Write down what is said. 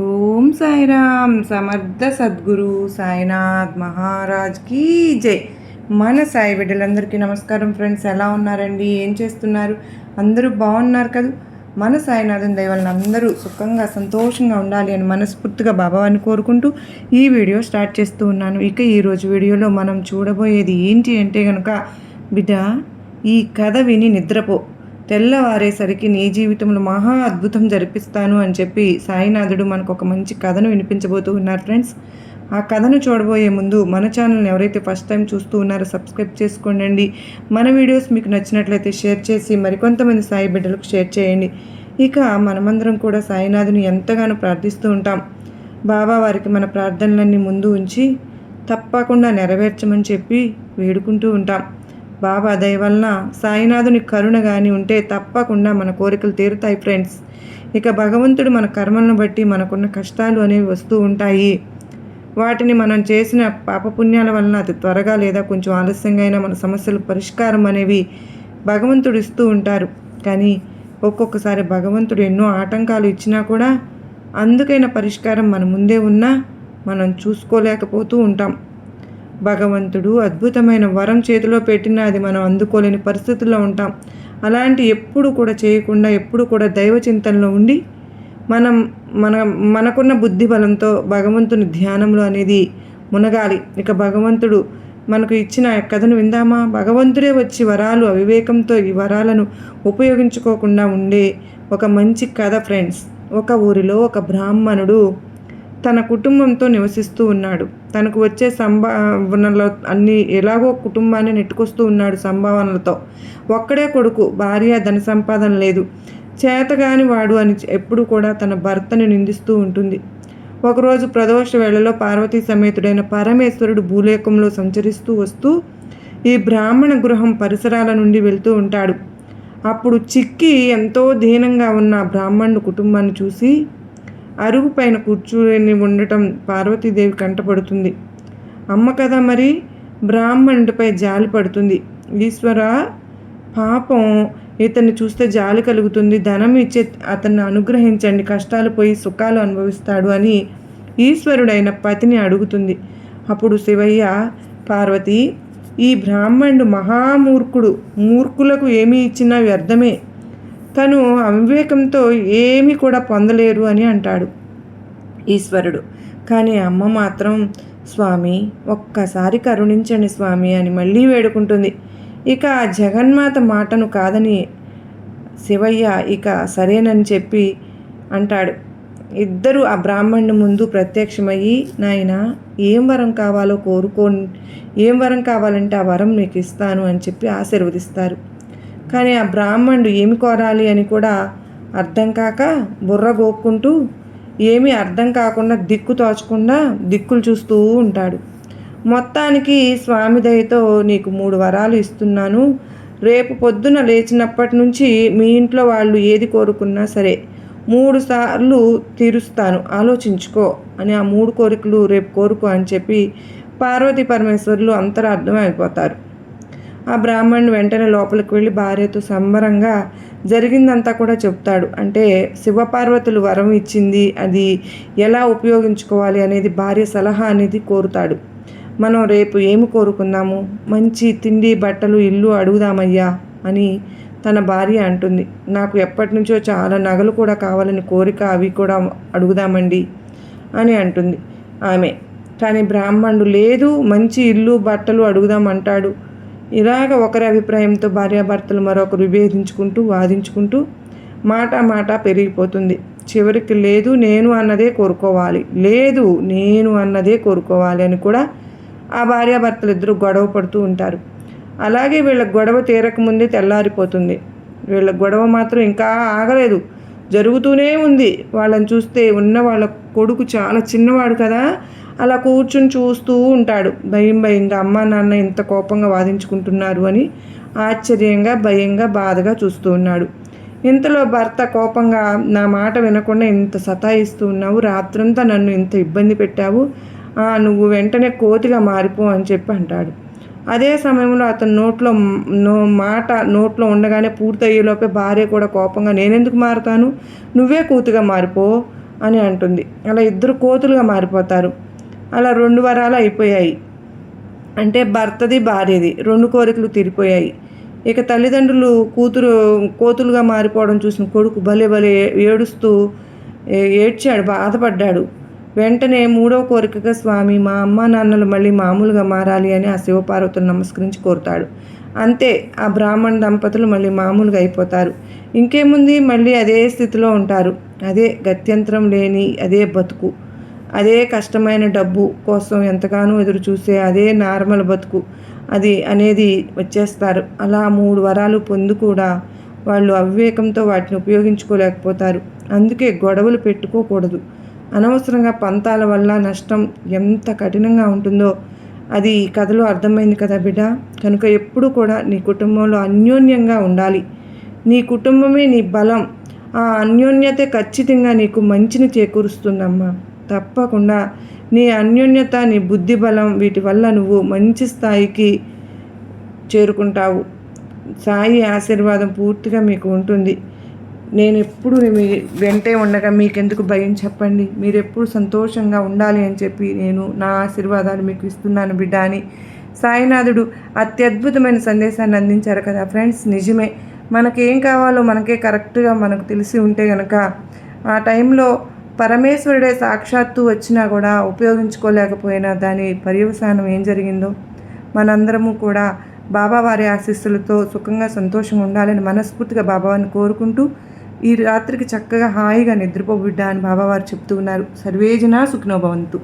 ఓం సాయిరామ్ సమర్థ సద్గురు సాయినాథ్ మహారాజ్ కీ జై. మన సాయి బిడ్డలందరికీ నమస్కారం ఫ్రెండ్స్ ఎలా ఉన్నారండి? ఏం చేస్తున్నారు? అందరూ బాగున్నారు కదా? మన సాయినాథం దయవలన అందరూ సుఖంగా సంతోషంగా ఉండాలి అని మనస్ఫూర్తిగా బాబావాన్ని కోరుకుంటూ ఈ వీడియో స్టార్ట్ చేస్తూ ఉన్నాను. ఇక ఈరోజు వీడియోలో మనం చూడబోయేది ఏంటి అంటే కనుక బిడ్డ ఈ కథ విని నిద్రపో. తెల్లవారేసరికి నీ జీవితంలో మహా అద్భుతం జరిపిస్తాను అని చెప్పి సాయినాథుడు మనకు ఒక మంచి కథను వినిపించబోతూ ఉన్నారు ఫ్రెండ్స్. ఆ కథను చూడబోయే ముందు మన ఛానల్ని ఎవరైతే ఫస్ట్ టైం చూస్తూ ఉన్నారో సబ్స్క్రైబ్ చేసుకోండి మన వీడియోస్ మీకు నచ్చినట్లయితే షేర్ చేసి మరికొంతమంది సాయి బిడ్డలకు షేర్ చేయండి. ఇక మనమందరం కూడా సాయినాథుని ఎంతగానో ప్రార్థిస్తూ ఉంటాం. బాబా వారికి మన ప్రార్థనలన్నీ ముందు ఉంచి తప్పకుండా నెరవేర్చమని చెప్పి వేడుకుంటూ ఉంటాం. బాబా దయ వలన సాయినాథుని కరుణ కానీ ఉంటే తప్పకుండా మన కోరికలు తీరుతాయి ఫ్రెండ్స్. ఇక భగవంతుడు మన కర్మలను బట్టి మనకున్న కష్టాలు అనేవి వస్తూ ఉంటాయి. వాటిని మనం చేసిన పాపపుణ్యాల వలన అతి త్వరగా లేదా కొంచెం ఆలస్యంగా అయినా మన సమస్యలు పరిష్కారం అనేవి భగవంతుడు ఇస్తూ ఉంటారు. కానీ ఒక్కొక్కసారి భగవంతుడు ఎన్నో ఆటంకాలు ఇచ్చినా కూడా అందుకైన పరిష్కారం మన ముందే ఉన్నా మనం చూసుకోలేకపోతూ ఉంటాం. భగవంతుడు అద్భుతమైన వరం చేతిలో పెట్టినా అది మనం అందుకోలేని పరిస్థితుల్లో ఉంటాం. అలాంటి ఎప్పుడు కూడా చేయకుండా ఎప్పుడు కూడా దైవ చింతనలో ఉండి మనం మన మనకున్న బుద్ధి బలంతో భగవంతుని ధ్యానంలో అనేది మునగాలి. ఇక భగవంతుడు మనకు ఇచ్చిన కథను విందామా? భగవంతుడే వచ్చి వరాలు అవివేకంతో ఈ వరాలను ఉపయోగించుకోకుండా ఉండే ఒక మంచి కథ ఫ్రెండ్స్. ఒక ఊరిలో ఒక బ్రాహ్మణుడు తన కుటుంబంతో నివసిస్తూ ఉన్నాడు. తనకు వచ్చే సంభావనలో అన్ని ఎలాగో కుటుంబాన్ని నెట్టుకొస్తూ ఉన్నాడు సంభావనలతో. ఒక్కడే కొడుకు భార్య ధన సంపాదన లేదు. చేతగాని వాడు అని ఎప్పుడు కూడా తన భర్తను నిందిస్తూ ఉంటుంది. ఒకరోజు ప్రదోష వేళలో పార్వతీ సమేతుడైన పరమేశ్వరుడు భూలేకంలో సంచరిస్తూ వస్తూ ఈ బ్రాహ్మణ గృహం పరిసరాల నుండి వెళ్తూ ఉంటాడు. అప్పుడు చిక్కి ఎంతో దీనంగా ఉన్న బ్రాహ్మణుడు కుటుంబాన్ని చూసి అరుగు పైన కూర్చుని ఉండటం పార్వతీదేవి కంటపడుతుంది. అమ్మ కదా మరి? బ్రాహ్మణుడిపై జాలి పడుతుంది. ఈశ్వర పాపం ఇతన్ని చూస్తే జాలి కలుగుతుంది. ధనం ఇచ్చే అతన్ని అనుగ్రహించండి. కష్టాలు పోయి సుఖాలు అనుభవిస్తాడు అని ఈశ్వరుడైన పతిని అడుగుతుంది. అప్పుడు శివయ్య పార్వతి ఈ బ్రాహ్మణుడు మహామూర్ఖుడు. మూర్ఖులకు ఏమీ ఇచ్చినా వ్యర్థమే. తను అవివేకంతో ఏమీ కూడా పొందలేరు అని అంటాడు ఈశ్వరుడు. కానీ అమ్మ మాత్రం స్వామి ఒక్కసారి కరుణించండి స్వామి అని మళ్ళీ వేడుకుంటుంది. ఇక జగన్మాత మాటను కాదని శివయ్య ఇక సరేనని చెప్పి అంటాడు. ఇద్దరు ఆ బ్రాహ్మణుని ముందు ప్రత్యక్షమయ్యి నాయన ఏం వరం కావాలో కోరుకో ఏం వరం కావాలంటే ఆ వరం నీకు ఇస్తాను అని చెప్పి ఆశీర్వదిస్తారు. కానీ ఆ బ్రాహ్మణుడు ఏమి కోరాలి అని కూడా అర్థం కాక బుర్ర గోక్కుంటూ ఏమీ అర్థం కాకుండా దిక్కు తోచకుండా దిక్కులు చూస్తూ ఉంటాడు. మొత్తానికి స్వామి దయతో నీకు మూడు వరాలు ఇస్తున్నాను. రేపు పొద్దున లేచినప్పటి నుంచి మీ ఇంట్లో వాళ్ళు ఏది కోరుకున్నా సరే మూడు సార్లు తీరుస్తాను. ఆలోచించుకో అని ఆ మూడు కోరికలు రేపు కోరుకో అని చెప్పి పార్వతీ పరమేశ్వరులు అంతరార్థం అయిపోతారు. ఆ బ్రాహ్మణుడు వెంటనే లోపలికి వెళ్ళి భార్యతో సంబరంగా జరిగిందంతా కూడా చెప్తాడు. అంటే శివపార్వతులు వరం ఇచ్చింది అది ఎలా ఉపయోగించుకోవాలి అనేది భార్య సలహా అనేది కోరుతాడు. మనం రేపు ఏమి కోరుకుందాము? మంచి తిండి బట్టలు ఇల్లు అడుగుదామయ్యా అని తన భార్య అంటుంది. నాకు ఎప్పటి నుంచో చాలా నగలు కూడా కావాలని కోరిక అవి కూడా అడుగుదామండి అని అంటుంది ఆమె. కానీ బ్రాహ్మణుడు లేదు మంచి ఇల్లు బట్టలు అడుగుదామంటాడు ఇలాగ ఒకరి అభిప్రాయంతో భార్యాభర్తలు మరొకరు విభేదించుకుంటూ వాదించుకుంటూ మాట మాట పెరిగిపోతుంది. చివరికి లేదు నేను అన్నదే కోరుకోవాలి లేదు నేను అన్నదే కోరుకోవాలి అని కూడా ఆ భార్యాభర్తలు ఇద్దరు గొడవ పడుతూ ఉంటారు. అలాగే వీళ్ళ గొడవ తీరకముందే తెల్లారిపోతుంది. వీళ్ళ గొడవ మాత్రం ఇంకా ఆగలేదు. జరుగుతూనే ఉంది. వాళ్ళని చూస్తే ఉన్న వాళ్ళ కొడుకు చాలా చిన్నవాడు కదా. అలా కూర్చుని చూస్తూ ఉంటాడు. భయం భయంగా అమ్మ నాన్న ఇంత కోపంగా వాదించుకుంటున్నారు అని ఆశ్చర్యంగా భయంగా బాధగా చూస్తూ ఉన్నాడు. ఇంతలో భర్త కోపంగా నా మాట వినకుండా ఇంత సతాయిస్తూ ఉన్నావు. రాత్రంతా నన్ను ఇంత ఇబ్బంది పెట్టావు. నువ్వు వెంటనే కోతిగా మారిపో అని చెప్పి అంటాడు. అదే సమయంలో అతని నోట్లో నో మాట నోట్లో ఉండగానే పూర్తయ్యేలోపే భార్య కూడా కోపంగా నేనెందుకు మారుతాను? నువ్వే కూతుగా మారిపో అని అంటుంది. అలా ఇద్దరు కోతులుగా మారిపోతారు. అలా రెండు వరాలు అయిపోయాయి. అంటే భర్తది భార్యది రెండు కోరికలు తీరిపోయాయి. ఇక తల్లిదండ్రులు కూతురు కోతులుగా మారిపోవడం చూసిన కొడుకు భలే భలే ఏడుస్తూ ఏడ్చాడు బాధపడ్డాడు. వెంటనే మూడవ కోరికగా స్వామి మా అమ్మ నాన్నలు మళ్ళీ మామూలుగా మారాలి అని ఆ శివపార్వతులు నమస్కరించి కోరుతాడు. అంతే ఆ బ్రాహ్మణ దంపతులు మళ్ళీ మామూలుగా అయిపోతారు. ఇంకేముంది? మళ్ళీ అదే స్థితిలో ఉంటారు. అదే గత్యంతరం లేని అదే బతుకు. అదే కష్టమైన డబ్బు కోసం ఎంతగానో ఎదురు చూసే అదే నార్మల్ బతుకు అది అనేది వచ్చేస్తారు. అలా మూడు వరాలు పొందు కూడా వాళ్ళు అవివేకంతో వాటిని ఉపయోగించుకోలేకపోతారు. అందుకే గొడవలు పెట్టుకోకూడదు. అనవసరంగా పంతాల వల్ల నష్టం ఎంత కఠినంగా ఉంటుందో అది ఈ కథలో అర్థమైంది కదా బిడ్డ. కనుక ఎప్పుడు కూడా నీ కుటుంబంలో అన్యోన్యంగా ఉండాలి. నీ కుటుంబమే నీ బలం. ఆ అన్యోన్యతే ఖచ్చితంగా నీకు మంచిని చేకూరుస్తుందమ్మా. తప్పకుండా నీ అన్యోన్యత నీ బుద్ధి బలం వీటి వల్ల నువ్వు మంచి స్థాయికి చేరుకుంటావు. సాయి ఆశీర్వాదం పూర్తిగా మీకు ఉంటుంది. నేను ఎప్పుడు మీ వెంటే ఉండగా మీకెందుకు భయం చెప్పండి? మీరు ఎప్పుడు సంతోషంగా ఉండాలి అని చెప్పి నేను నా ఆశీర్వాదాలు మీకు ఇస్తున్నాను బిడ్డ అని సాయినాథుడు అత్యద్భుతమైన సందేశాన్ని అందించారు కదా ఫ్రెండ్స్. నిజమే. మనకేం కావాలో మనకే కరెక్ట్గా మనకు తెలిసి ఉంటే కనుక ఆ టైంలో పరమేశ్వరుడే సాక్షాత్తు వచ్చినా కూడా ఉపయోగించుకోలేకపోయినా దాని పర్యవసానం ఏం జరిగిందో? మనందరము కూడా బాబావారి ఆశీస్సులతో సుఖంగా సంతోషంగా ఉండాలని మనస్ఫూర్తిగా బాబావారిని కోరుకుంటూ ఈ రాత్రికి చక్కగా హాయిగా నిద్రపోబుడ్డా అని బాబావారు చెప్తూ ఉన్నారు. సర్వేజన సుఖినోభవంతు